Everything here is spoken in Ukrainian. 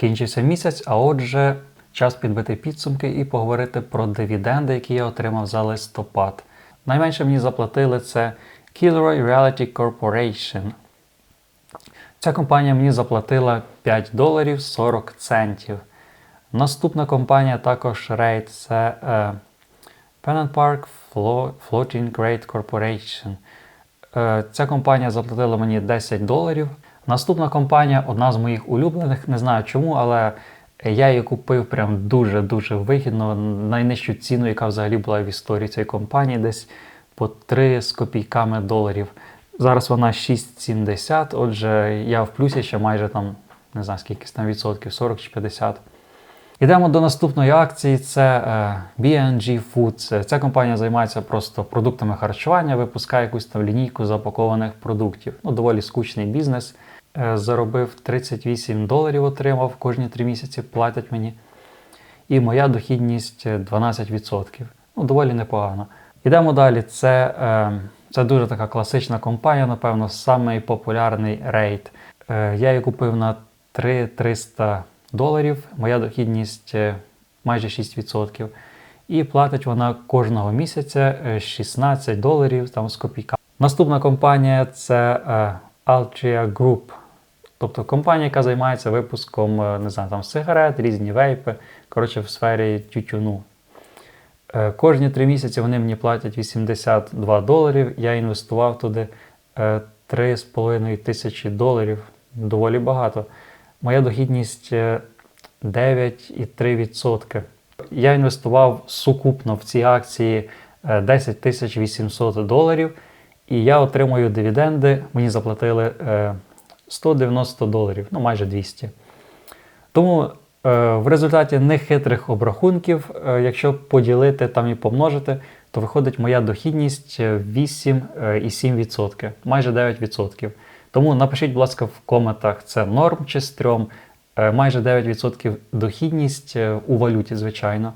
Кінчився місяць, а отже, час підбити підсумки і поговорити про дивіденди, які я отримав за листопад. Найменше мені заплатили це Kilroy Realty Corporation. Ця компанія мені заплатила 5 доларів 40 центів. Наступна компанія також рейд це е, Pennant Park Flo- Floating Grade Corporation. Е, Ця компанія заплатила мені 10 доларів. Наступна компанія одна з моїх улюблених, не знаю чому, але я її купив прям дуже-дуже вигідно. Найнижчу ціну, яка взагалі була в історії цієї компанії, десь по 3 з копійками доларів. Зараз вона 6,70, отже, я в плюсі ще майже там, не знаю скільки там відсотків, 40 чи 50. Йдемо до наступної акції. Це е, B&G Foods. Ця компанія займається просто продуктами харчування, випускає якусь там лінійку запакованих продуктів. Ну, доволі скучний бізнес. Е, Заробив 38 доларів, отримав кожні 3 місяці, платять мені. І моя дохідність е, 12%. Ну, доволі непогано. Йдемо далі. Це, е, це дуже така класична компанія, напевно, самий популярний рейд. Е, я її купив на 3300 доларів, моя дохідність е, майже 6%. І платить вона кожного місяця е, 16 доларів там, з копійка. Наступна компанія це е, Altria Group. Тобто компанія, яка займається випуском е, не знаю, там, сигарет, різні вейпи, коротше, в сфері тютюну. Е, Кожні три місяці вони мені платять 82 доларів. Я інвестував туди е, 3,5 тисячі доларів. Доволі багато. Моя дохідність е, 9,3%. Я інвестував сукупно в ці акції е, 10 тисяч 800 доларів, і я отримую дивіденди. Мені заплатили е, 190 доларів, ну майже 200. Тому е, в результаті нехитрих обрахунків, е, якщо поділити там і помножити, то виходить моя дохідність е, 8,7%, майже 9%. Тому напишіть, будь ласка, в коментах, це норм чи стрьом. Е, Майже 9% дохідність е, у валюті, звичайно.